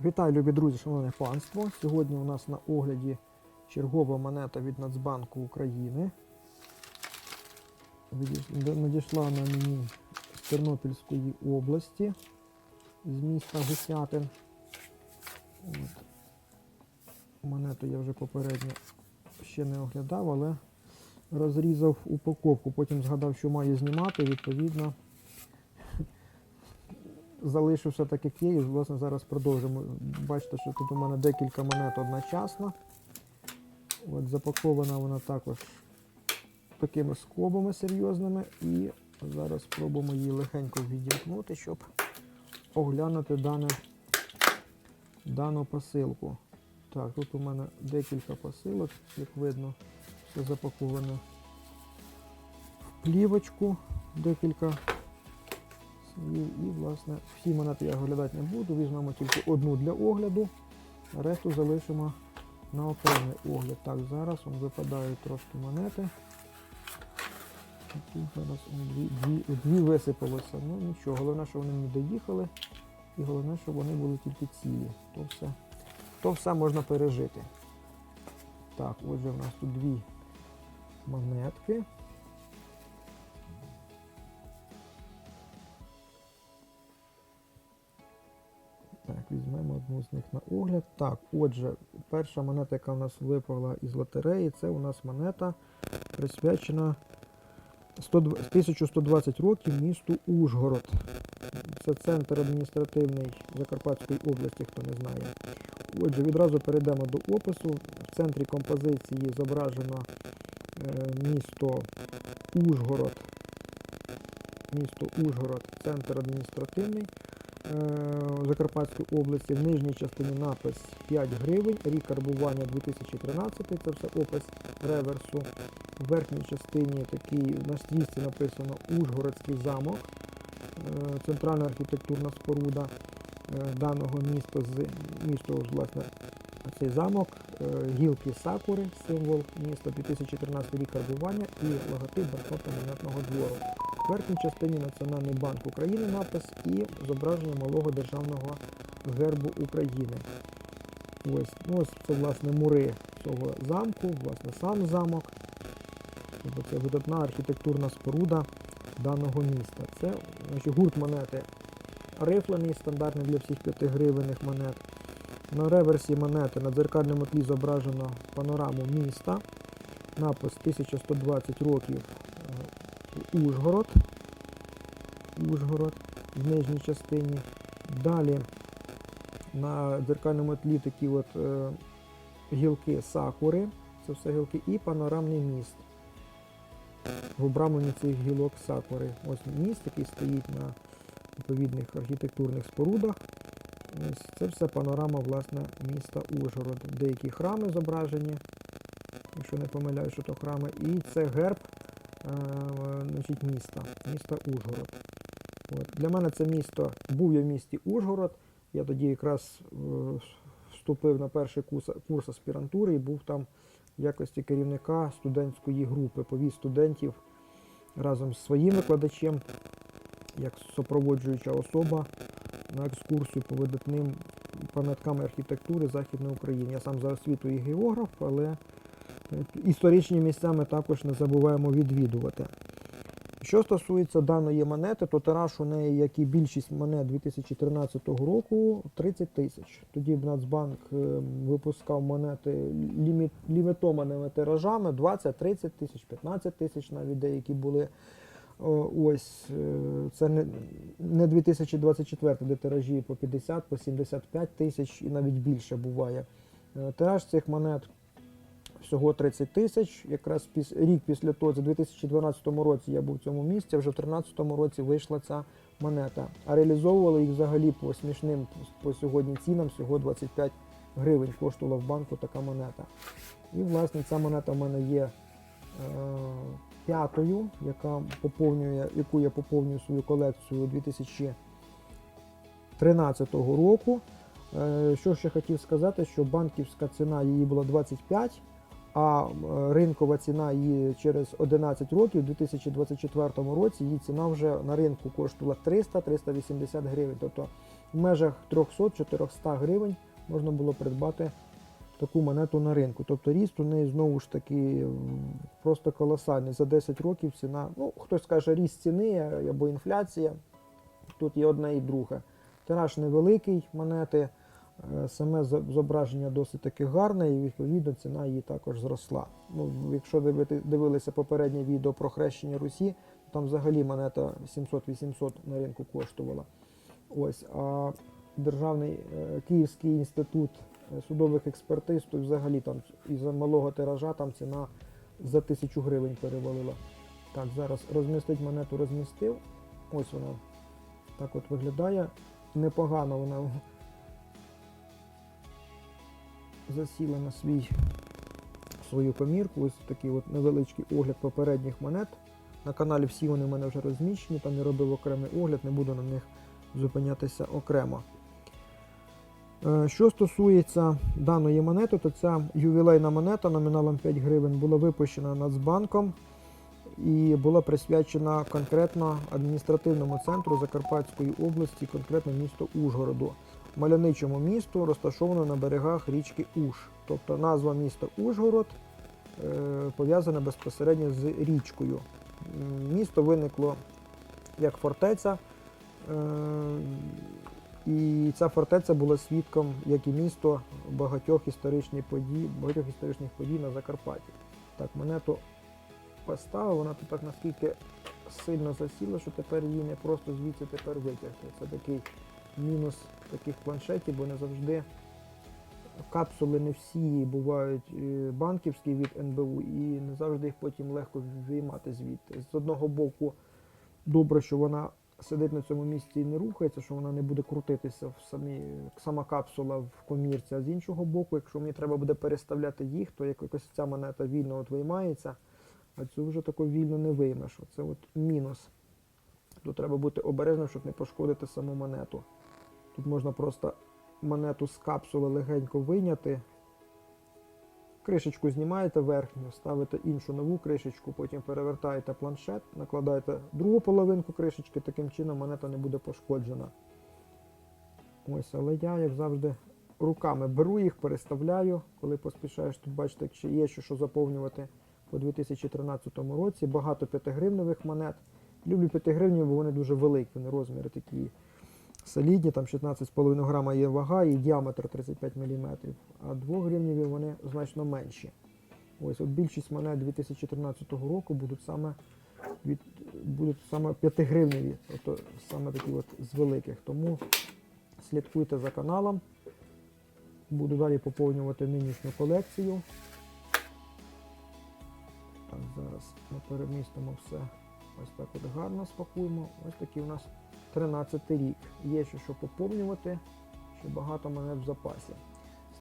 Вітаю, любі друзі, шановне панство. Сьогодні у нас на огляді чергова монета від Нацбанку України. Надійшла вона мені з Тернопільської області, з міста Гусятин. От. Монету я вже попередньо ще не оглядав, але розрізав упаковку. Потім згадав, що маю знімати, відповідно залишився так, як є, і власне зараз продовжимо. Бачите, що тут у мене декілька монет одночасно. От Запакована вона також такими скобами серйозними. І зараз спробуємо її легенько відімкнути, щоб оглянути дане, дану посилку. Так, тут у мене декілька посилок, як видно, все запаковане в плівочку, декілька і, власне, всі монети я оглядати не буду, візьмемо тільки одну для огляду, решту залишимо на окремий огляд. Так, зараз он випадають трошки монети. Тут зараз дві, дві, дві висипалося. Ну нічого, головне, що вони не доїхали. І головне, щоб вони були тільки цілі. То все, то все можна пережити. Так, отже, в нас тут дві монетки. Візьмемо з них на огляд. Так, отже, перша монета, яка в нас випала із лотереї, це у нас монета присвячена 1120 років місту Ужгород. Це центр адміністративний Закарпатської області, хто не знає. Отже, відразу перейдемо до опису. В центрі композиції зображено е, місто Ужгород. Місто Ужгород, центр адміністративний. Е, Закарпатської області. В нижній частині напис 5 гривень, рік карбування 2013, це все опис реверсу. В верхній частині такий на стрічці написано Ужгородський замок, е, центральна архітектурна споруда е, даного міста з місто, власне, цей замок, гілки Сакури, символ міста 2013 рік карбування і логотип банкнотно-монетного двору. В верхній частині Національний банк України напис і зображення малого державного гербу України. Ось, ну, ось це власне мури цього замку, власне сам замок. Тобто це видатна архітектурна споруда даного міста. Це значить, гурт монети рифлений, стандартний для всіх 5 гривенних монет. На реверсі монети на дзеркальному тлі зображено панораму міста. Напис 1120 років Ужгород. Ужгород в нижній частині. Далі на дзеркальному тлі такі от е, гілки сакури, це все гілки, і панорамний міст. В обрамленні цих гілок сакури. Ось міст, який стоїть на відповідних архітектурних спорудах. Ось це все панорама власне міста Ужгород. Деякі храми зображені, якщо не помиляю, що то храми. І це герб значить, міста, міста Ужгород. От. Для мене це місто, був я в місті Ужгород. Я тоді якраз е, вступив на перший курс, курс аспірантури і був там в якості керівника студентської групи, повіз студентів разом з своїм викладачем, як супроводжуюча особа на екскурсію по видатним пам'яткам архітектури Західної України. Я сам за освітою географ, але е, історичні місця ми також не забуваємо відвідувати. Що стосується даної монети, то тираж у неї, як і більшість монет 2013 року, 30 тисяч. Тоді Нацбанк е, випускав монети ліміт, лімітованими тиражами 20, 30 тисяч, 15 тисяч, навіть деякі були. Ось е, це не, не 2024, де тиражі по 50, по 75 тисяч і навіть більше буває. Е, Тираж цих монет всього 30 тисяч. Якраз піс, рік після того, це 2012 році я був в цьому місці, вже в 2013 році вийшла ця монета. А реалізовували їх взагалі по смішним по сьогодні цінам, всього 25 гривень коштувала в банку така монета. І, власне, ця монета в мене є. Е, п'ятою, яка поповнює, яку я поповнюю свою колекцію 2013 року. Е, Що ще хотів сказати, що банківська ціна її була 25, а ринкова ціна її через 11 років, у 2024 році, її ціна вже на ринку коштувала 300-380 гривень. Тобто в межах 300-400 гривень можна було придбати таку монету на ринку. Тобто ріст у неї знову ж таки просто колосальний. За 10 років ціна, ну хтось каже ріст ціни або інфляція. Тут є одне і друге. Тираж невеликий монети, саме зображення досить таки гарне, і відповідно ціна її також зросла. Ну, якщо дивилися попереднє відео про хрещення Русі, то там взагалі монета 700-800 на ринку коштувала. Ось, а Державний е, Київський інститут е, судових експертиз, то взагалі там із-за малого тиража там ціна за тисячу гривень перевалила. Так, зараз розмістить монету, розмістив. Ось вона так от виглядає. Непогано вона засіла на свій свою комірку. Ось такий от невеличкий огляд попередніх монет. На каналі всі вони в мене вже розміщені, там я робив окремий огляд, не буду на них зупинятися окремо. Е, Що стосується даної монети, то ця ювілейна монета номіналом 5 гривень була випущена Нацбанком і була присвячена конкретно адміністративному центру Закарпатської області, конкретно місту Ужгороду, мальовничому місту, розташовано на берегах річки Уж. Тобто назва міста Ужгород е, пов'язана безпосередньо з річкою. Місто виникло як фортеця, е, і ця фортеця була свідком, як і місто, багатьох історичних подій, багатьох історичних подій на Закарпатті. Так, монету поставив, вона тут так наскільки сильно засіла, що тепер її не просто звідси тепер витягти. Це такий мінус таких планшетів, бо не завжди капсули не всі бувають е, банківські від НБУ, і не завжди їх потім легко виймати звідти. З одного боку, добре, що вона сидить на цьому місці і не рухається, що вона не буде крутитися в самі, сама капсула в комірці. А з іншого боку, якщо мені треба буде переставляти їх, то як якось ця монета вільно от виймається, а цю вже таку вільно не виймеш. Це от мінус. Тут треба бути обережним, щоб не пошкодити саму монету. Тут можна просто монету з капсули легенько вийняти. Кришечку знімаєте верхню, ставите іншу нову кришечку, потім перевертаєте планшет, накладаєте другу половинку кришечки, таким чином монета не буде пошкоджена. Ось, але я, як завжди, руками беру їх, переставляю, коли поспішаєш. Тут бачите, якщо є ще що заповнювати по 2013 році. Багато 5-гривневих монет. Люблю 5 гривні, бо вони дуже великі, вони розміри такі солідні, там 16,5 грама є вага і діаметр 35 мм. А 2 гривневі вони значно менші. Ось от більшість монет 2013 року будуть саме від будуть саме 5 гривневі, тобто саме такі от з великих. Тому слідкуйте за каналом. Буду далі поповнювати нинішню колекцію. Так, зараз ми перемістимо все ось так от гарно спакуємо. Ось такий у нас 13 рік. Є ще що поповнювати, ще багато мене в запасі.